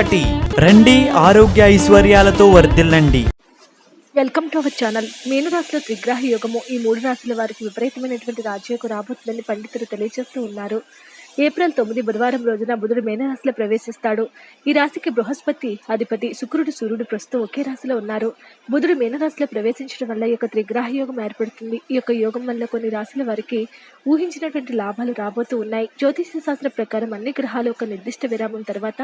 ఒకటి. రండి ఆరోగ్య ఐశ్వర్యాలతో వర్ధిల్లండి. వెల్కమ్ టు అవర్ ఛానల్ మీనరాశిలో త్రిగ్రహ యోగము. ఈ మూడు రాశుల వారికి విపరీతమైనటువంటి రాజ్యకు రాబోతుందని పండితులు తెలియజేస్తూ ఉన్నారు. ఏప్రిల్ తొమ్మిది బుధవారం రోజున బుధుడు మేనరాశిలో ప్రవేశిస్తాడు. ఈ రాశికి బృహస్పతి అధిపతి శుక్రుడు సూర్యుడు ప్రస్తుతం ఒకే రాశిలో ఉన్నారు. బుధుడు మీనరాశిలో ప్రవేశించడం వల్ల ఈ యొక్క త్రిగ్రహ యోగం ఏర్పడుతుంది. ఈ యొక్క యోగం వల్ల కొన్ని రాశుల వారికి ఊహించినటువంటి లాభాలు రాబోతూ ఉన్నాయి. జ్యోతిష శాస్త్ర ప్రకారం అన్ని గ్రహాలు ఒక నిర్దిష్ట విరామం తర్వాత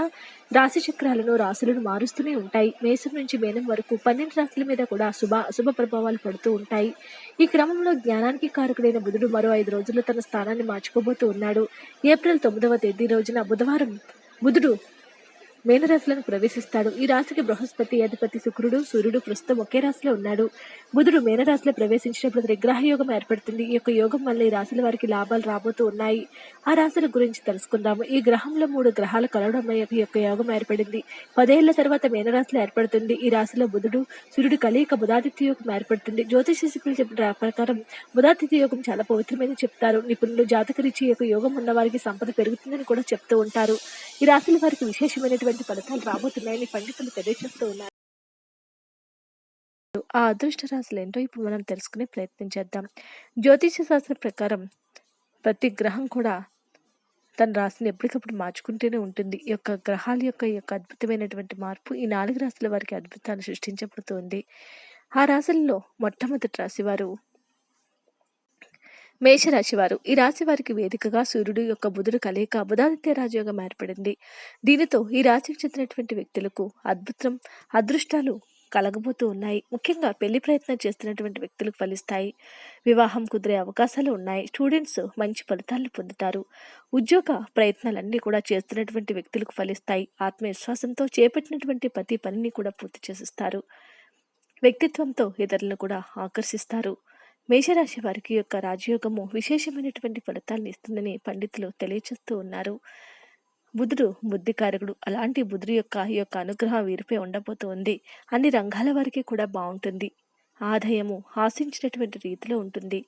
రాశి చక్రాలను రాశులను మారుస్తూనే ఉంటాయి. మేషం నుంచి మేనం వరకు పన్నెండు రాశుల మీద కూడా శుభ అశుభ ప్రభావాలు పడుతూ ఉంటాయి. ఈ క్రమంలో జ్ఞానానికి కారకుడైన బుధుడు మరో ఐదు రోజుల్లో తన స్థానాన్ని మార్చుకోబోతూ ఉన్నాడు. ఏప్రిల్ తొమ్మిదవ తేదీ రోజున బుధవారం బుధుడు మేనరాశులను ప్రవేశిస్తాడు. ఈ రాశికి బృహస్పతి అధిపతి శుక్రుడు సూర్యుడు ప్రస్తుతం ఒకే రాశిలో ఉన్నాడు. బుధుడు మేనరాశిలో ప్రవేశించినప్పుడు త్రిగ్రహ యోగం ఏర్పడుతుంది. ఈ యొక్క యోగం వల్ల ఈ రాశుల వారికి లాభాలు రాబోతూ ఉన్నాయి. ఆ రాశుల గురించి తెలుసుకుందాము. ఈ గ్రహంలో మూడు గ్రహాలు కలవడం ఈ యొక్క యోగం ఏర్పడింది. పదేళ్ళ తర్వాత మేనరాశిలో ఏర్పడుతుంది. ఈ రాశిలో బుధుడు సూర్యుడు కలియిక బుధాదిత్య యోగం ఏర్పడుతుంది. జ్యోతిష శిల్పులు చెప్పిన ప్రకారం బుధాదిత్య యోగం చాలా పవిత్రమైన చెప్తారు. నిపుణులు జాతకరీచి యొక్క యోగం ఉన్న వారికి సంపద పెరుగుతుందని కూడా చెప్తూ ఉంటారు. ఈ రాశుల వారికి విశేషమైనటువంటి ఫలితాలు రాబోతున్నాయని పండితులు తెలియజేస్తూ ఉన్నారు. ఆ అదృష్ట రాశులు ఏంటో ఇప్పుడు మనం తెలుసుకునే ప్రయత్నం చేద్దాం. జ్యోతిష శాస్త్రం ప్రకారం ప్రతి గ్రహం కూడా తన రాశిని ఎప్పటికప్పుడు మార్చుకుంటూనే ఉంటుంది. ఈ యొక్క గ్రహాల యొక్క ఈ యొక్క అద్భుతమైనటువంటి మార్పు ఈ నాలుగు రాశుల వారికి అద్భుతాన్ని సృష్టించబడుతుంది. ఆ రాశుల్లో మొట్టమొదటి రాశి వారు మేషరాశివారు. ఈ రాశి వారికి వేదికగా సూర్యుడు యొక్క బుధుడు కలయిక బుధాదిత్య రాజయోగం ఏర్పడింది. దీనితో ఈ రాశికి చెందినటువంటి వ్యక్తులకు అద్భుతం అదృష్టాలు కలగబోతూ ఉన్నాయి. ముఖ్యంగా పెళ్ళి ప్రయత్నం చేస్తున్నటువంటి వ్యక్తులకు ఫలిస్తాయి. వివాహం కుదిరే అవకాశాలు ఉన్నాయి. స్టూడెంట్స్ మంచి ఫలితాలను పొందుతారు. ఉద్యోగ ప్రయత్నాలన్నీ కూడా చేస్తున్నటువంటి వ్యక్తులకు ఫలిస్తాయి. ఆత్మవిశ్వాసంతో చేపట్టినటువంటి ప్రతి పనిని కూడా పూర్తి చేసిస్తారు. వ్యక్తిత్వంతో ఇతరులను కూడా ఆకర్షిస్తారు. మేషరాశి వారికి యొక్క రాజయోగము విశేషమైనటువంటి ఫలితాలను ఇస్తుందని పండితులు తెలియచేస్తూ ఉన్నారు. బుధుడు బుద్ధికారకుడు. అలాంటి బుధుడు యొక్క ఈ యొక్క అనుగ్రహం వీరిపై ఉండబోతూ ఉంది. అన్ని రంగాల వారికి కూడా బాగుంటుంది. ఆదాయము ఆశించినటువంటి రీతిలో ఉంటుంది.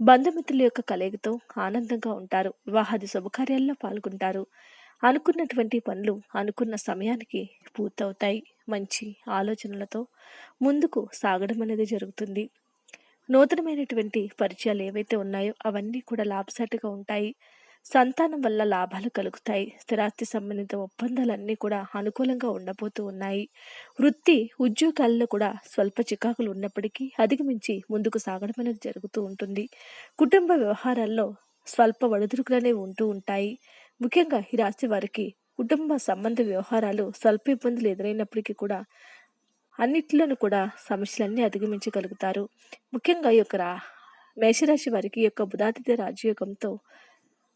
బంధుమిత్రుల యొక్క కలయికతో ఆనందంగా ఉంటారు. వివాహాది శుభకార్యాల్లో పాల్గొంటారు. అనుకున్నటువంటి పనులు అనుకున్న సమయానికి పూర్తవుతాయి. మంచి ఆలోచనలతో ముందుకు సాగడం అనేది జరుగుతుంది. నూతనమైనటువంటి పరిచయాలు ఏవైతే ఉన్నాయో అవన్నీ కూడా లాభసాటిగా ఉంటాయి. సంతానం వల్ల లాభాలు కలుగుతాయి. స్థిరాస్తి సంబంధిత ఒప్పందాలన్నీ కూడా అనుకూలంగా ఉండబోతూ ఉన్నాయి. వృత్తి ఉద్యోగాల్లో కూడా స్వల్ప చికాకులు ఉన్నప్పటికీ అధిగమించి ముందుకు సాగడం అనేది జరుగుతూ ఉంటుంది. కుటుంబ వ్యవహారాల్లో స్వల్ప ఒడిదుడుకులు అనేవి ఉంటూ ఉంటాయి. ముఖ్యంగా ఈ రాశి వారికి కుటుంబ సంబంధ వ్యవహారాలు స్వల్ప ఇబ్బందులు ఎదురైనప్పటికీ కూడా అన్నిట్లోనూ కూడా సమస్యలన్నీ అధిగమించగలుగుతారు. ముఖ్యంగా ఈ యొక్క మేషరాశి వారికి యొక్క బుధాతిథ్య రాజయోగంతో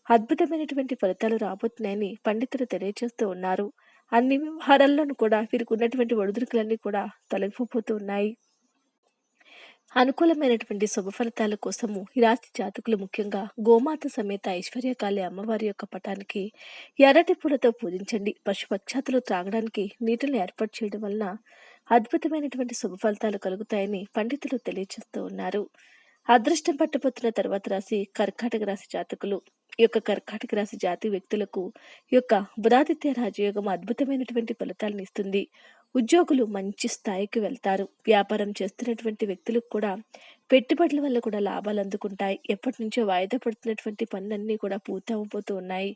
అద్భుతమైనటువంటి ఫలితాలు రాబోతున్నాయని పండితులు తెలియజేస్తూ ఉన్నారు. అన్ని వ్యవహారాల్లోనూ కూడా వీరికి ఉన్నటువంటి ఒడిదుడుకులన్నీ కూడా తొలగిపోతూ ఉన్నాయి. అనుకూలమైనటువంటి శుభ ఫలితాల కోసము ఈ రాశి జాతకులు ముఖ్యంగా గోమాత సమేత ఐశ్వర్యకాళి అమ్మవారి యొక్క పటానికి ఎర్రటి పూలతో పూజించండి. పశుపక్షాతులు త్రాగడానికి నీటిని ఏర్పాటు చేయడం వలన అద్భుతమైనటువంటి శుభ ఫలితాలు కలుగుతాయని పండితులు తెలియజేస్తూ ఉన్నారు. అదృష్టం పట్టబోతున్న తర్వాత రాశి కర్కాటక రాశి జాతకులు. ఈ యొక్క కర్కాటక రాశి జాతి వ్యక్తులకు యొక్క బుధాదిత్య రాజయోగం అద్భుతమైనటువంటి ఫలితాలను ఇస్తుంది. ఉద్యోగులు మంచి స్థాయికి వెళ్తారు. వ్యాపారం చేస్తున్నటువంటి వ్యక్తులకు కూడా పెట్టుబడుల వల్ల కూడా లాభాలు అందుకుంటాయి. ఎప్పటి నుంచో వాయిదా పడుతున్నటువంటి పనులన్నీ కూడా పూర్తవబోతూ ఉన్నాయి.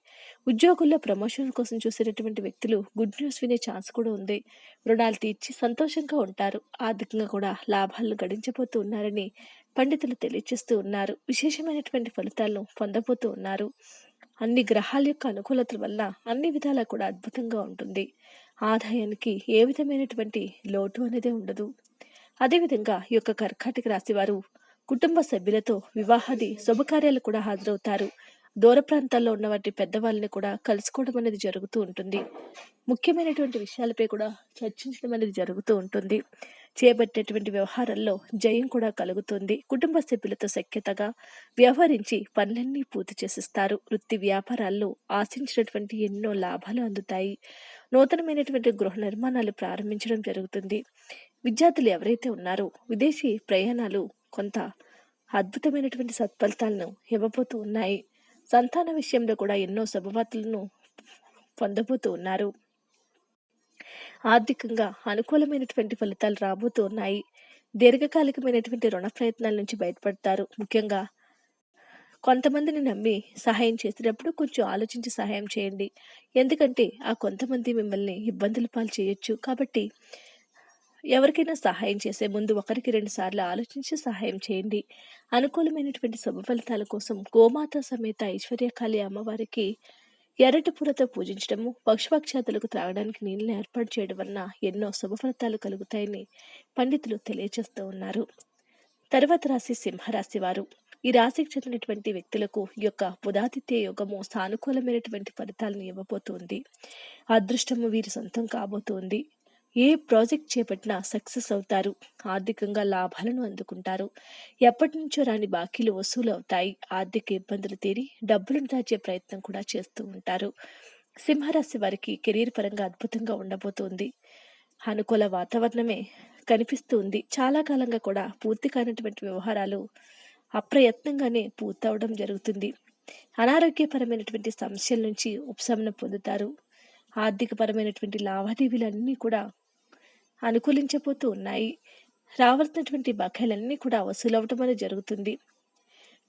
ఉద్యోగుల్లో ప్రమోషన్ కోసం చూసేటటువంటి వ్యక్తులు గుడ్ న్యూస్ వినే ఛాన్స్ కూడా ఉంది. రుణాలు తీర్చి సంతోషంగా ఉంటారు. ఆర్థికంగా కూడా లాభాలను గడించబోతూ ఉన్నారని పండితులు తెలియజేస్తూ ఉన్నారు. విశేషమైనటువంటి ఫలితాలను పొందబోతూ ఉన్నారు. అన్ని గ్రహాల యొక్క అనుకూలతల వల్ల అన్ని విధాలా కూడా అద్భుతంగా ఉంటుంది. ఆదాయానికి ఏ విధమైనటువంటి లోటు అనేది ఉండదు. అదేవిధంగా ఈ యొక్క కర్కాటక రాశి వారు కుటుంబ సభ్యులతో వివాహాది శుభకార్యాలు కూడా హాజరవుతారు. దూర ప్రాంతాల్లో ఉన్నవాటి పెద్దవాళ్ళని కూడా కలుసుకోవడం అనేది జరుగుతూ ఉంటుంది. ముఖ్యమైనటువంటి విషయాలపై కూడా చర్చించడం అనేది జరుగుతూ ఉంటుంది. చేపట్టేటువంటి వ్యవహారాల్లో జయం కూడా కలుగుతుంది. కుటుంబ సభ్యులతో సఖ్యతగా వ్యవహరించి పనులన్నీ పూర్తి చేసిస్తారు. వృత్తి వ్యాపారాల్లో ఆశించినటువంటి ఎన్నో లాభాలు అందుతాయి. నూతనమైనటువంటి గృహ నిర్మాణాలు ప్రారంభించడం జరుగుతుంది. విద్యార్థులు ఎవరైతే ఉన్నారో విదేశీ ప్రయాణాలు కొంత అద్భుతమైనటువంటి సత్ఫలితాలను ఇవ్వబోతూ ఉన్నాయి. సంతాన విషయంలో కూడా ఎన్నో శుభవార్తలను పొందబోతూ ఉన్నారు. ఆర్థికంగా అనుకూలమైనటువంటి ఫలితాలు రాబోతూ ఉన్నాయి దీర్ఘకాలికమైనటువంటి రుణ ప్రయత్నాల నుంచి బయటపడతారు. ముఖ్యంగా కొంతమందిని నమ్మి సహాయం చేసేటప్పుడు కొంచెం ఆలోచించి సహాయం చేయండి. ఎందుకంటే ఆ కొంతమంది మిమ్మల్ని ఇబ్బందులు పాలు చేయొచ్చు. కాబట్టి ఎవరికైనా సహాయం చేసే ముందు ఒకరికి రెండు సార్లు ఆలోచించి సహాయం చేయండి. అనుకూలమైనటువంటి శుభ ఫలితాల కోసం గోమాత సమేత ఐశ్వర్యకాళి అమ్మవారికి ఎర్రటి పూలతో పూజించడము పక్షుపక్షాతులకు త్రాగడానికి నీళ్ళని ఏర్పాటు చేయడం వలన ఎన్నో శుభ ఫలితాలు కలుగుతాయని పండితులు తెలియజేస్తూ ఉన్నారు. తర్వాత రాశి సింహరాశి వారు. ఈ రాశికి చెందినటువంటి వ్యక్తులకు ఈ యొక్క ఉదాతిథ్య యోగము సానుకూలమైనటువంటి ఫలితాలను ఇవ్వబోతుంది. అదృష్టము వీరి సొంతం కాబోతుంది. ఏ ప్రాజెక్ట్ చేపట్టినా సక్సెస్ అవుతారు. ఆర్థికంగా లాభాలను అందుకుంటారు. ఎప్పటి నుంచో రాని బాకీలు వసూలు అవుతాయి ఆర్థిక ఇబ్బందులు తీరి డబ్బులను దాచే ప్రయత్నం కూడా చేస్తూ ఉంటారు. సింహరాశి వారికి కెరీర్ పరంగా అద్భుతంగా ఉండబోతోంది. అనుకూల వాతావరణమే కనిపిస్తూ ఉంది చాలా కాలంగా కూడా పూర్తి కానటువంటి వ్యవహారాలు అప్రయత్నంగానే పూర్తవడం జరుగుతుంది. అనారోగ్యపరమైనటువంటి సమస్యల నుంచి ఉపశమనం పొందుతారు. ఆర్థికపరమైనటువంటి లావాదేవీలన్నీ కూడా అనుకూలించబోతూ ఉన్నాయి. రావాల్సినటువంటి బకాయిలన్నీ కూడా వసూలవటం అనేది జరుగుతుంది.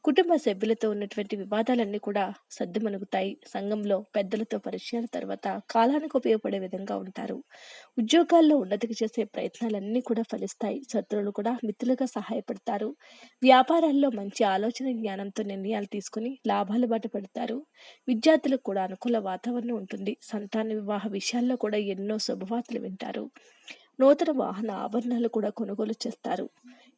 కుటుంబ సభ్యులతో ఉన్నటువంటి వివాదాలన్నీ కూడా సర్దుమణుగుతాయి. సంఘంలో పెద్దలతో పరిచయాల తర్వాత కాలానికి ఉపయోగపడే విధంగా ఉంటారు. ఉద్యోగాల్లో ఉన్నతికి చేసే ప్రయత్నాలన్నీ కూడా ఫలిస్తాయి. శత్రువులు కూడా మిత్రులుగా సహాయపడతారు. వ్యాపారాల్లో మంచి ఆలోచన జ్ఞానంతో నిర్ణయాలు తీసుకుని లాభాలు బాట పడతారు. విద్యార్థులకు కూడా అనుకూల వాతావరణం ఉంటుంది. సంతాన వివాహ విషయాల్లో కూడా ఎన్నో శుభవార్తలు వింటారు. నూతన వాహన ఆభరణాలు కూడా కొనుగోలు చేస్తారు.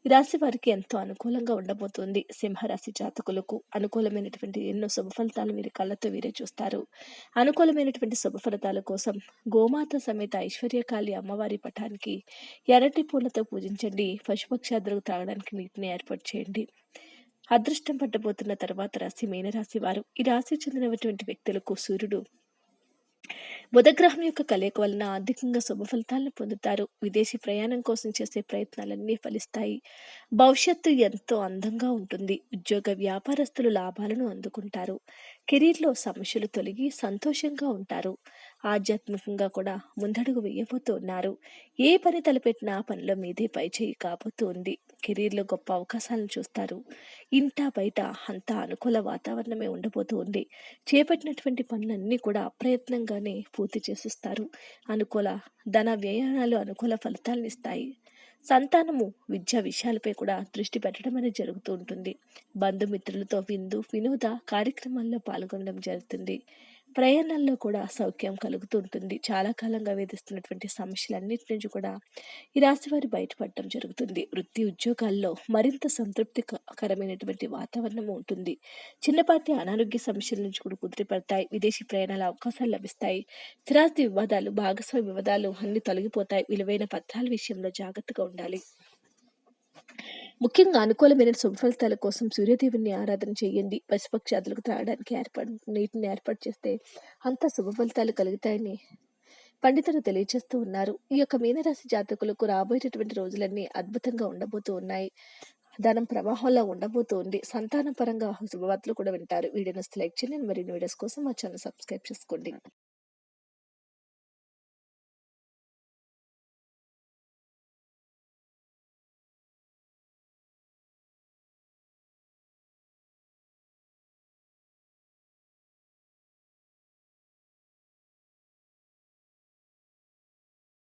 ఈ రాశి వారికి ఎంతో అనుకూలంగా ఉండబోతుంది. సింహరాశి జాతకులకు అనుకూలమైనటువంటి ఎన్నో శుభ ఫలితాలు వీరి కళ్ళతో వీరే చూస్తారు. అనుకూలమైనటువంటి శుభ ఫలితాల కోసం గోమాత సమేత ఐశ్వర్యకాళి అమ్మవారి పటానికి ఎర్రటి పూలతో పూజించండి. పశుపక్షాదులకు తాగడానికి నీటిని ఏర్పాటు చేయండి. అదృష్టం పట్టబోతున్న తర్వాత రాశి మీనరాశి వారు. ఈ రాశి చెందినటువంటి వ్యక్తులకు సూర్యుడు బుధగ్రహం యొక్క కలయిక వలన ఆర్థికంగా శుభ ఫలితాలను పొందుతారు. విదేశీ ప్రయాణం కోసం చేసే ప్రయత్నాలన్నీ ఫలిస్తాయి. భవిష్యత్తు ఎంతో అందంగా ఉంటుంది. ఉద్యోగ వ్యాపారస్తులు లాభాలను అందుకుంటారు. కెరీర్లో సమస్యలు తొలగి సంతోషంగా ఉంటారు. ఆధ్యాత్మికంగా కూడా ముందడుగు వేయబోతూ ఉన్నారు ఏ పని తలపెట్టినా పనిలో మీదే పై చేయి కాబోతూ ఉంది కెరీర్లో గొప్ప అవకాశాలను చూస్తారు. ఇంటా బయట అంతా అనుకూల వాతావరణమే ఉండబోతూ ఉంది చేపట్టినటువంటి పనులన్నీ కూడా అప్రయత్నంగానే పూర్తి చేసిస్తారు. అనుకూల ధన వ్యయాలు అనుకూల ఫలితాలను ఇస్తాయి. సంతానము విద్యా విషయాలపై కూడా దృష్టి పెట్టడం అనేది జరుగుతూ ఉంటుంది. బంధుమిత్రులతో విందు వినోద కార్యక్రమాల్లో పాల్గొనడం జరుగుతుంది. ప్రయాణాల్లో కూడా సౌఖ్యం కలుగుతూ ఉంటుంది చాలా కాలంగా వేధిస్తున్నటువంటి సమస్యలన్నిటి నుంచి కూడా ఈ రాశి వారి బయటపడటం జరుగుతుంది. వృత్తి ఉద్యోగాల్లో మరింత సంతృప్తికరమైనటువంటి వాతావరణం ఉంటుంది. చిన్నపాటి అనారోగ్య సమస్యల నుంచి కూడా కుదిరిపడతాయి విదేశీ ప్రయాణాల అవకాశాలు లభిస్తాయి. స్థిరాస్తి వివాదాలు భాగస్వామి వివాదాలు అన్ని తొలగిపోతాయి. విలువైన పత్రాల విషయంలో జాగ్రత్తగా ఉండాలి. ముఖ్యంగా అనుకూలమైన శుభ ఫలితాల కోసం సూర్యదేవుని ఆరాధన చేయండి. పశుపక్షాదులకు త్రాగడానికి ఏర్పాటు నీటిని ఏర్పాటు చేస్తే అంత శుభ ఫలితాలు కలుగుతాయని పండితులు తెలియజేస్తూ ఉన్నారు. ఈ యొక్క మీనరాశి జాతకులకు రాబోయేటటువంటి రోజులన్నీ అద్భుతంగా ఉండబోతూ ఉన్నాయి. ధనం ప్రవాహంలో ఉండబోతూ ఉంది. సంతాన పరంగా శుభవార్తలు కూడా వింటారు. వీడియోని లైక్ చేయండి. మరిన్ని వీడియోస్ కోసం మా ఛానల్ సబ్స్క్రైబ్ చేసుకోండి.